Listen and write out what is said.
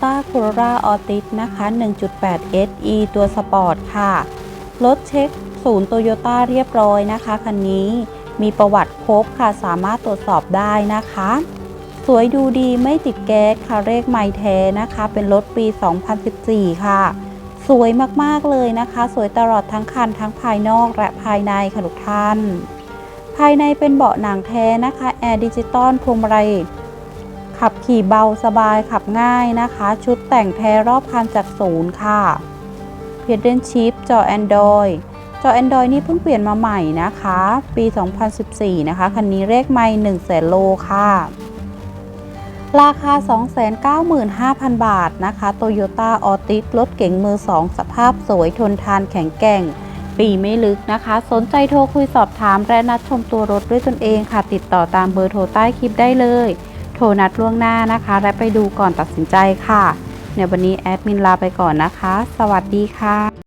Toyota Corolla Altis นะคะ 1.8 SE ตัวสปอร์ตค่ะ รถเช็คศูนย์โตโยต้าเรียบร้อยนะคะ คันนี้มีประวัติครบค่ะ สามารถตรวจสอบได้นะคะ สวยดูดีไม่ติดแก๊สค่ะเลขไม่แท้นะคะ เป็นรถปี 2014 ค่ะ สวยมากๆเลยนะคะ สวยตลอดทั้งคันทั้งภายนอกและภายในค่ะทุกท่าน ภายในเป็นเบาะหนังแท้นะคะ แอร์ดิจิตอลพวงมาลัย ขับขี่เบาสบายขับง่ายนะคะ ชุดแต่งแท้รอบคันจากศูนย์ค่ะเพดเดนชิปจอ Android จอ Android นี่เพิ่งเปลี่ยนมาใหม่นะคะ ปี 2014 นะคะ คันนี้เลขไม่1แสนโลค่ะ ราคา 295,000 บาทนะคะ Toyota Altis รถเก๋งมือ 2 สภาพสวยทนทานแข็งแกร่ง ปีไม่ลึกนะคะ สนใจโทรคุยสอบถาม และนัดชมตัวรถด้วยตนเองค่ะ ติดต่อตามเบอร์โทรใต้คลิปได้เลย ทรนัดล่วงหน้านะคะ และไปดูก่อนตัดสินใจค่ะในวันนี้แอดมินลาไปก่อนนะคะ สวัสดีค่ะ